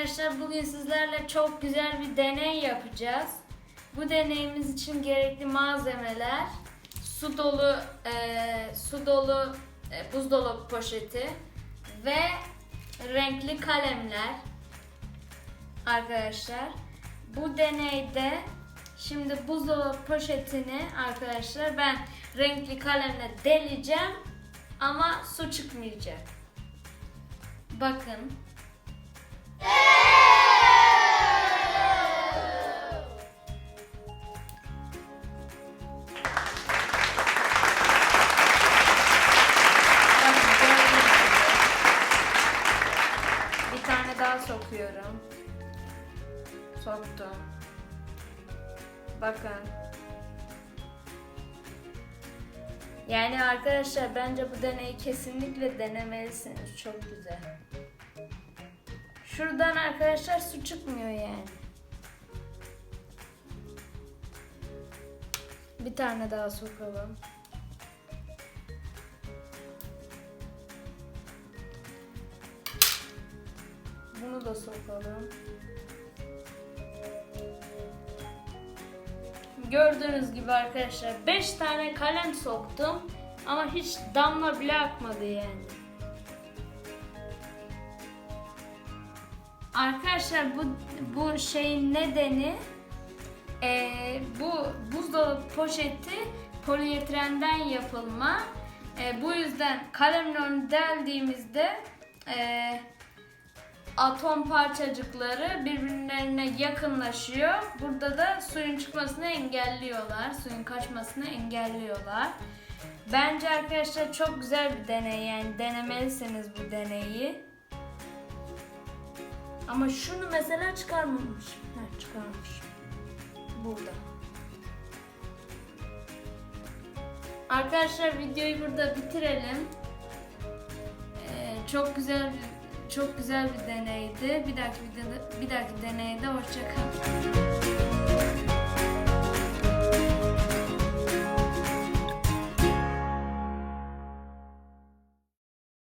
Arkadaşlar bugün sizlerle çok güzel bir deney yapacağız. Bu deneyimiz için gerekli malzemeler su dolu e, su dolu e, buzdolabı poşeti ve renkli kalemler. Arkadaşlar bu deneyde şimdi buzdolabı poşetini arkadaşlar ben renkli kalemle deleceğim ama su çıkmayacak. Bakın. Sokuyorum. Soktum. Bakın. Yani arkadaşlar bence bu deneyi kesinlikle denemelisiniz. Çok güzel. Şuradan arkadaşlar su çıkmıyor yani. Bir tane daha sokalım. Bunu da sokalım. Gördüğünüz gibi arkadaşlar 5 tane kalem soktum ama hiç damla bile akmadı yani. Arkadaşlar bu bu şeyin nedeni eee, bu buzdolabı poşeti polietilenden yapılma. Eee, bu yüzden kalemle deldiğimizde eee, atom parçacıkları birbirlerine yakınlaşıyor. Burada da suyun çıkmasını engelliyorlar. Suyun kaçmasını engelliyorlar. Bence arkadaşlar çok güzel bir deney yani denemelisiniz bu deneyi. Ama şunu mesela çıkarmamış. Ha, çıkarmış. Burada. Arkadaşlar videoyu burada bitirelim. Ee, çok güzel bir çok güzel bir deneydi. Bir dahaki videoda bir dahaki deneyde hoşça kalın.